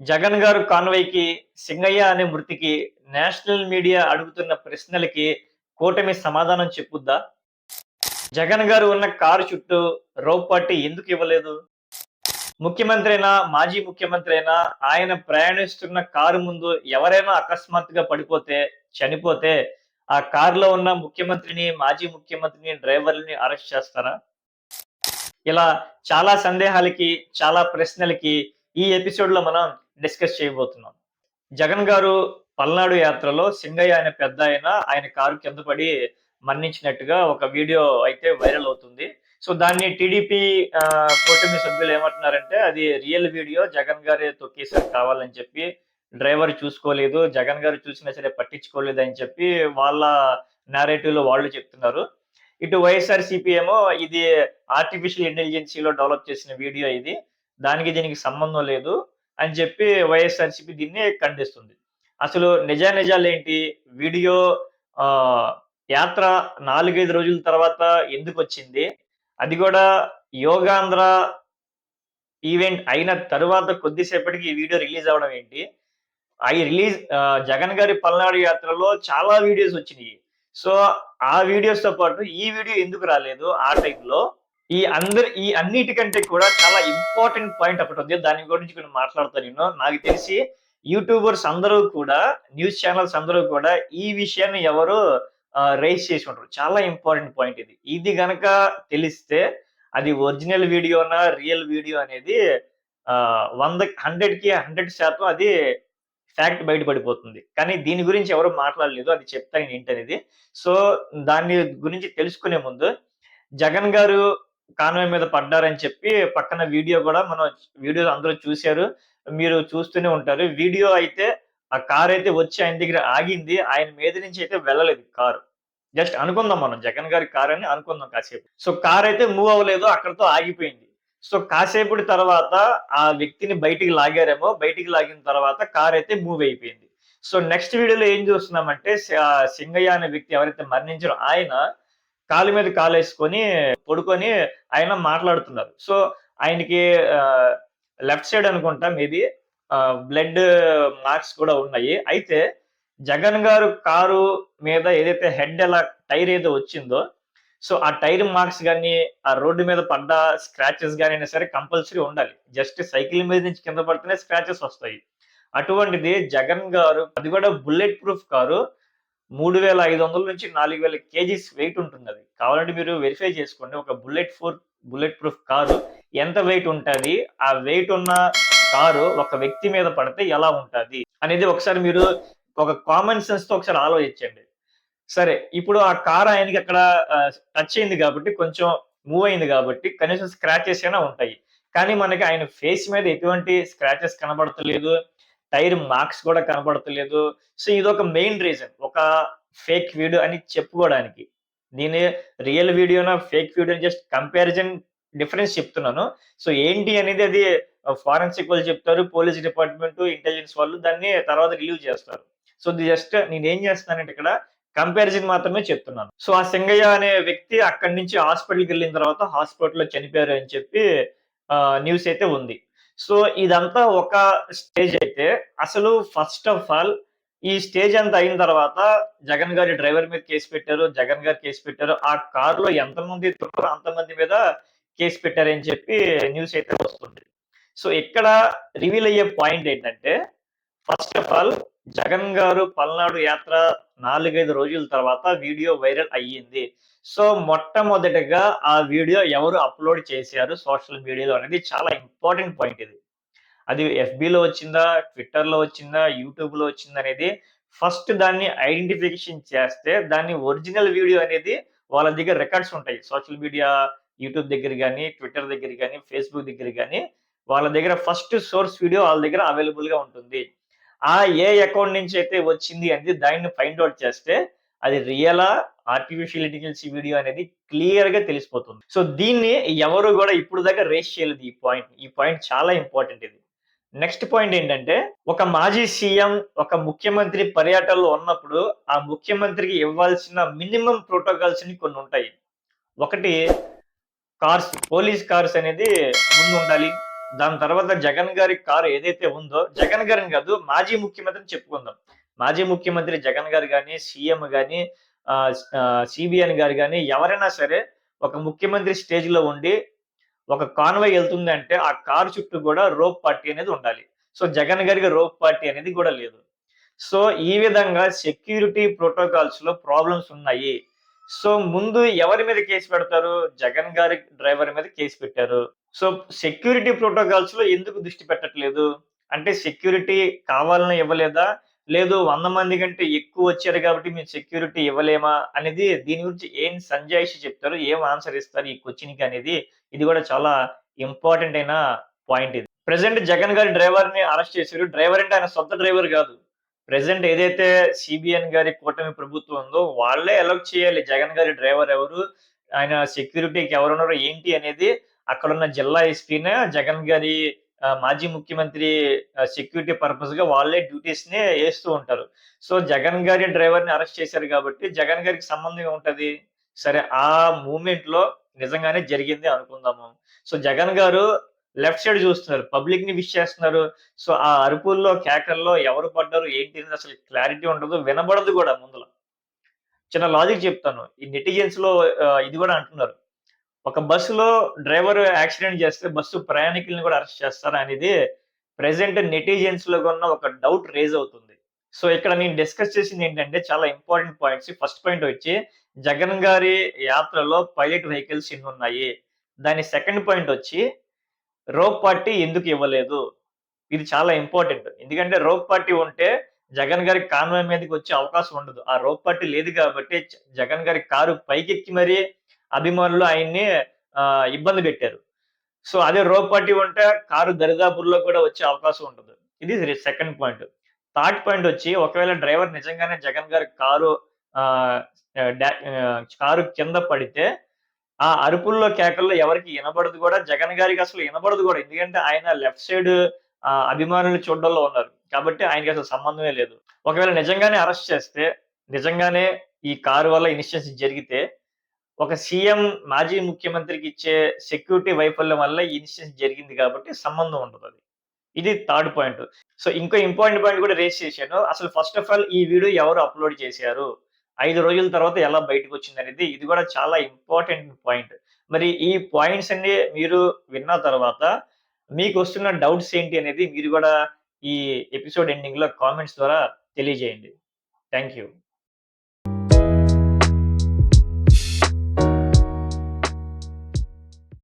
జగన్ గారు కాన్వైకి సింగయ్య అనే మృతికి నేషనల్ మీడియా అడుగుతున్న ప్రశ్నలకి కూటమి సమాధానం చెప్పుద్దా? జగన్ గారు ఉన్న కారు చుట్టూ రోప్ పార్టీ ఎందుకు ఇవ్వలేదు? ముఖ్యమంత్రి అయినా మాజీ ముఖ్యమంత్రి అయినా ఆయన ప్రయాణిస్తున్న కారు ముందు ఎవరైనా అకస్మాత్తుగా పడిపోతే చనిపోతే ఆ కారులో ఉన్న ముఖ్యమంత్రిని మాజీ ముఖ్యమంత్రిని డ్రైవర్ని అరెస్ట్ చేస్తారా? ఇలా చాలా సందేహాలకి చాలా ప్రశ్నలకి ఈ ఎపిసోడ్లో మనం డిస్కస్ చేయబోతున్నాం. జగన్ గారు పల్నాడు యాత్రలో సింగయ్య అనే పెద్ద ఆయన ఆయన కారు కింద పడి మరణించినట్టుగా ఒక వీడియో అయితే వైరల్ అవుతుంది. సో దాన్ని టీడీపీ కూటమి సభ్యులు ఏమంటున్నారంటే అది రియల్ వీడియో జగన్ గారే తొక్కేసారు కావాలని చెప్పి డ్రైవర్ చూసుకోలేదు జగన్ గారు చూసినా సరే పట్టించుకోలేదు అని చెప్పి వాళ్ళ నేరేటివ్లో వాళ్ళు చెప్తున్నారు. ఇటు వైఎస్ఆర్ ఏమో ఇది ఆర్టిఫిషియల్ ఇంటెలిజెన్సీలో డెవలప్ చేసిన వీడియో ఇది. దానికి దీనికి సంబంధం లేదు అని చెప్పి వైఎస్ఆర్సీపీ దీన్ని ఖండిస్తుంది. అసలు నిజా నిజాలు ఏంటి వీడియో యాత్ర నాలుగైదు రోజుల తర్వాత ఎందుకు వచ్చింది? అది కూడా యోగాంధ్ర ఈవెంట్ అయిన తరువాత కొద్దిసేపటికి ఈ వీడియో రిలీజ్ అవడం ఏంటి? అవి రిలీజ్ జగన్ గారి పల్నాడు యాత్రలో చాలా వీడియోస్ వచ్చినాయి. సో ఆ వీడియోస్తో పాటు ఈ వీడియో ఎందుకు రాలేదు? ఆ టైంలో ఈ అందరి ఈ అన్నిటికంటే కూడా చాలా ఇంపార్టెంట్ పాయింట్ ఒకటి ఉంది. దాని గురించి కొన్ని మాట్లాడతాను నేను. నాకు తెలిసి యూట్యూబర్స్ అందరూ కూడా న్యూస్ ఛానల్స్ అందరూ కూడా ఈ విషయాన్ని ఎవరు రైస్ చేసి ఉంటారు. చాలా ఇంపార్టెంట్ పాయింట్ ఇది. ఇది గనక తెలిస్తే అది ఒరిజినల్ వీడియోనా రియల్ వీడియో అనేది వంద హండ్రెడ్కి హండ్రెడ్ శాతం అది ఫ్యాక్ట్ బయటపడిపోతుంది. కానీ దీని గురించి ఎవరు మాట్లాడలేదు. అది చెప్తాను ఏంటనేది. సో దాని గురించి తెలుసుకునే ముందు జగన్ గారు కాన్వే మీద పడ్డారని చెప్పి పక్కన వీడియో కూడా మనం వీడియో అందరూ చూశారు. మీరు చూస్తూనే ఉంటారు. వీడియో అయితే ఆ కార్ అయితే వచ్చి ఆయన దగ్గర ఆగింది. ఆయన మీద నుంచి అయితే వెళ్ళలేదు కారు. జస్ట్ అనుకుందాం మనం. జగన్ గారి కార్ అని అనుకుందాం కాసేపు. సో కార్ అయితే మూవ్ అవ్వలేదు. అక్కడతో ఆగిపోయింది. సో కాసేపటి తర్వాత ఆ వ్యక్తిని బయటికి లాగారేమో. బయటికి లాగిన తర్వాత కార్ అయితే మూవ్ అయిపోయింది. సో నెక్స్ట్ వీడియోలో ఏం చూస్తున్నామంటే సింగయ్య అనే వ్యక్తి ఎవరైతే మరణించారో ఆయన కాలు మీద కాలు వేసుకొని పడుకొని ఆయన మాట్లాడుతున్నారు. సో ఆయనకి లెఫ్ట్ సైడ్ అనుకుంటా మేబీ బ్లడ్ మార్క్స్ కూడా ఉన్నాయి. అయితే జగన్ గారు కారు మీద ఏదైతే హెడ్ ఎలా టైర్ ఏదో వచ్చిందో సో ఆ టైర్ మార్క్స్ కానీ ఆ రోడ్డు మీద పడ్డ స్క్రాచెస్ కానీ అయినా సరే కంపల్సరీ ఉండాలి. జస్ట్ సైకిల్ మీద నుంచి కింద పడితేనే స్క్రాచెస్ వస్తాయి. అటువంటిది జగన్ గారు అది కూడా బుల్లెట్ ప్రూఫ్ కారు. మూడు వేల ఐదు వందల నుంచి నాలుగు వేల కేజీస్ వెయిట్ ఉంటుంది అది. కావాలంటే మీరు వెరిఫై చేసుకోండి. ఒక bullet four bullet proof car ఎంత వెయిట్ ఉంటుంది? ఆ వెయిట్ ఉన్న కారు ఒక వ్యక్తి మీద పడితే ఎలా ఉంటుంది? అనేది ఒకసారి మీరు ఒక కామన్ సెన్స్తో ఒకసారి ఆలోచించండి. సరే ఇప్పుడు ఆ కార్ ఆయనకి అక్కడ టచ్ అయింది కాబట్టి కొంచెం మూవ్ అయింది కాబట్టి కనీసం స్క్రాచెస్ అయినా ఉంటాయి. కానీ మనకి ఆయన ఫేస్ మీద ఎటువంటి స్క్రాచెస్ కనబడతలేదు. టైర్ మార్క్స్ కూడా కనబడతలేదు సో ఇది ఒక మెయిన్ రీజన్. ఒక ఫేక్ వీడియో అని చెప్పుకోవడానికి. దీని real వీడియోనా fake video just comparison difference చెప్తున్నాను. సో ఏంటి అనేది అది ఫారెన్సిక్ వాళ్ళు చెప్తారు పోలీస్ డిపార్ట్మెంట్ ఇంటెలిజెన్స్ వాళ్ళు దాన్ని తర్వాత రిలీవ్ చేస్తారు. సో ఇది జస్ట్ నేను ఏం చేస్తున్నానంటే ఇక్కడ కంపారిజన్ మాత్రమే చెప్తున్నాను. సో ఆ సింగయ్య అనే వ్యక్తి అక్కడి నుంచి హాస్పిటల్కి వెళ్ళిన తర్వాత హాస్పిటల్లో చనిపోయారు అని చెప్పి న్యూస్ అయితే ఉంది. సో ఇదంతా ఒక స్టేజ్ అయితే అసలు ఫస్ట్ ఆఫ్ ఆల్ ఈ స్టేజ్ అంతా అయిన తర్వాత జగన్ గారి డ్రైవర్ మీద కేసు పెట్టారు జగన్ గారు కేసు పెట్టారు. ఆ కార్లో ఎంతమంది ఉన్నారో అంతమంది మీద కేసు పెట్టారని చెప్పి న్యూస్ అయితే వస్తుంది. సో ఇక్కడ రివీల్ అయ్యే పాయింట్ ఏంటంటే ఫస్ట్ ఆఫ్ ఆల్ జగన్ గారు పల్నాడు యాత్ర నాలుగైదు రోజుల తర్వాత వీడియో వైరల్ అయ్యింది. సో మొట్టమొదటిగా ఆ వీడియో ఎవరు అప్లోడ్ చేశారు సోషల్ మీడియాలో అనేది చాలా ఇంపార్టెంట్ పాయింట్ ఇది. అది ఎఫ్బిలో లో వచ్చిందా ట్విట్టర్లో వచ్చిందా యూట్యూబ్లో వచ్చిందా అనేది ఫస్ట్ దాన్ని ఐడెంటిఫికేషన్ చేస్తే దాన్ని ఒరిజినల్ వీడియో అనేది వాళ్ళ దగ్గర రికార్డ్స్ ఉంటాయి. సోషల్ మీడియా యూట్యూబ్ దగ్గర కానీ ట్విట్టర్ దగ్గర కానీ ఫేస్బుక్ దగ్గర కానీ వాళ్ళ దగ్గర ఫస్ట్ సోర్స్ వీడియో వాళ్ళ దగ్గర అవైలబుల్గా ఉంటుంది. ఆ ఏ అకౌంట్ నుంచి అయితే వచ్చింది అనేది దాన్ని ఫైండ్ అవుట్ చేస్తే అది రియలా ఆర్టిఫిషియల్ ఇంటెలిజెన్స్ వీడియో అనేది క్లియర్గా తెలిసిపోతుంది. సో దీన్ని ఎవరు కూడా ఇప్పుడు దాకా రేస్ చేయలేదు ఈ పాయింట్ ఈ పాయింట్ చాలా ఇంపార్టెంట్ ఇది. నెక్స్ట్ పాయింట్ ఏంటంటే ఒక మాజీ సీఎం ఒక ముఖ్యమంత్రి పర్యటనలో ఉన్నప్పుడు ఆ ముఖ్యమంత్రికి ఇవ్వాల్సిన మినిమం ప్రోటోకాల్స్ని కొన్ని ఉంటాయి. ఒకటి కార్స్ పోలీస్ కార్స్ అనేది ముందు ఉండాలి. దాని తర్వాత జగన్ గారి కారు ఏదైతే ఉందో జగన్ గారిని కాదు మాజీ ముఖ్యమంత్రిని చెప్పుకుందాం. మాజీ ముఖ్యమంత్రి జగన్ గారు కానీ సీఎం కానీ సిబిఎన్ గారు కానీ ఎవరైనా సరే ఒక ముఖ్యమంత్రి స్టేజ్లో ఉండి ఒక కాన్వాయ్ వెళ్తుందంటే ఆ కారు చుట్టూ కూడా రోప్ పార్టీ అనేది ఉండాలి. సో జగన్ గారికి రోప్ పార్టీ అనేది కూడా లేదు. సో ఈ విధంగా సెక్యూరిటీ ప్రోటోకాల్స్లో ప్రాబ్లమ్స్ ఉన్నాయి. సో ముందు ఎవరి మీద కేసు పెడతారు? జగన్ గారి డ్రైవర్ మీద కేసు పెట్టారు. సో సెక్యూరిటీ ప్రోటోకాల్స్లో ఎందుకు దృష్టి పెట్టట్లేదు? అంటే సెక్యూరిటీ కావాలని ఇవ్వలేదా? లేదు వంద మంది కంటే ఎక్కువ వచ్చారు కాబట్టి మేము సెక్యూరిటీ ఇవ్వలేమా అనేది దీని గురించి ఏం సంజాయిషి చెప్తారు ఏం ఆన్సర్ ఇస్తారు ఈ క్వశ్చన్కి అనేది ఇది కూడా చాలా ఇంపార్టెంట్ అయిన పాయింట్ ఇది. ప్రెసెంట్ జగన్ గారి డ్రైవర్ని అరెస్ట్ చేశారు. డ్రైవర్ అంటే ఆయన సొంత డ్రైవర్ కాదు. ప్రెసెంట్ ఏదైతే సిబిఎన్ గారి కూటమి ప్రభుత్వం ఉందో వాళ్ళే అలౌట్ చేయాలి. జగన్ గారి డ్రైవర్ ఎవరు ఆయన సెక్యూరిటీకి ఎవరున్నారో ఏంటి అనేది అక్కడున్న జిల్లా ఎస్పీనే జగన్ గారి మాజీ ముఖ్యమంత్రి సెక్యూరిటీ పర్పస్గా వాళ్ళే డ్యూటీస్ని వేస్తూ ఉంటారు. సో జగన్ గారి డ్రైవర్ని అరెస్ట్ చేశారు కాబట్టి జగన్ గారికి సంబంధం ఉంటది సరే ఆ మూమెంట్లో నిజంగానే జరిగింది అనుకుందాము. So Jagan garu left side చూస్తున్నారు పబ్లిక్ని విష్ చేస్తున్నారు. సో ఆ అరుపుల్లో కేకల్లో ఎవరు పడ్డారు ఏంటి అనేది అసలు క్లారిటీ ఉండదు వినబడదు కూడా ముందులో. చిన్న లాజిక్ చెప్తాను. ఈ నెటిజన్స్లో ఇది కూడా అంటున్నారు. ఒక బస్సులో డ్రైవర్ యాక్సిడెంట్ చేస్తే బస్సు ప్రయాణికుల్ని కూడా అరెస్ట్ చేస్తారా అనేది ప్రెసెంట్ నెటిజన్స్లో ఉన్న ఒక డౌట్ రేజ్ అవుతుంది. సో ఇక్కడ నేను డిస్కస్ చేసింది ఏంటంటే చాలా ఇంపార్టెంట్ పాయింట్స్ ఫస్ట్ పాయింట్ వచ్చి జగన్ గారి యాత్రలో పైలట్ వెహికల్స్ ఎన్ని ఉన్నాయి? దాని సెకండ్ పాయింట్ వచ్చి రోప్ పార్టీ ఎందుకు ఇవ్వలేదు? ఇది చాలా ఇంపార్టెంట్ ఎందుకంటే రోప్ పార్టీ ఉంటే జగన్ గారి కాన్వాయ్ మీదకి వచ్చే అవకాశం ఉండదు. ఆ రోప్ పార్టీ లేదు కాబట్టి జగన్ గారి కారు పైకెక్కి మరీ అభిమానులు ఆయన్ని ఇబ్బంది పెట్టారు. సో అదే రోపాటి పార్టీ ఉంటే కారు దరిదాపుల్లో కూడా వచ్చే అవకాశం ఉంటుంది. ఇది సెకండ్ పాయింట్ థర్డ్ పాయింట్ వచ్చి ఒకవేళ డ్రైవర్ నిజంగానే జగన్ గారి కారు కారు కింద పడితే ఆ అరుపుల్లో కేకల్లో ఎవరికి వినబడదు కూడా జగన్ గారికి అసలు వినబడదు కూడా. ఎందుకంటే ఆయన లెఫ్ట్ సైడ్ అభిమానులు చూడడంలో ఉన్నారు. కాబట్టి ఆయనకి అసలు సంబంధమే లేదు. ఒకవేళ నిజంగానే అరెస్ట్ చేస్తే నిజంగానే ఈ కారు వల్ల ఇన్సిడెన్స్ జరిగితే ఒక సీఎం మాజీ ముఖ్యమంత్రికి ఇచ్చే సెక్యూరిటీ వైఫల్యం వల్ల ఈ ఇన్సిడెంట్ జరిగింది కాబట్టి సంబంధం ఉండదు అది. ఇది థర్డ్ పాయింట్. సో ఇంకో ఇంపార్టెంట్ పాయింట్ కూడా రేస్ చేశాను. అసలు ఫస్ట్ ఆఫ్ ఆల్ ఈ వీడియో ఎవరు అప్లోడ్ చేశారు? ఐదు రోజుల తర్వాత ఎలా బయటకు వచ్చింది అనేది ఇది కూడా చాలా ఇంపార్టెంట్ పాయింట్. మరి ఈ పాయింట్స్ అన్ని మీరు విన్న తర్వాత మీకు వస్తున్న డౌట్స్ ఏంటి అనేది మీరు కూడా ఈ ఎపిసోడ్ ఎండింగ్లో కామెంట్స్ ద్వారా తెలియజేయండి. Thank you.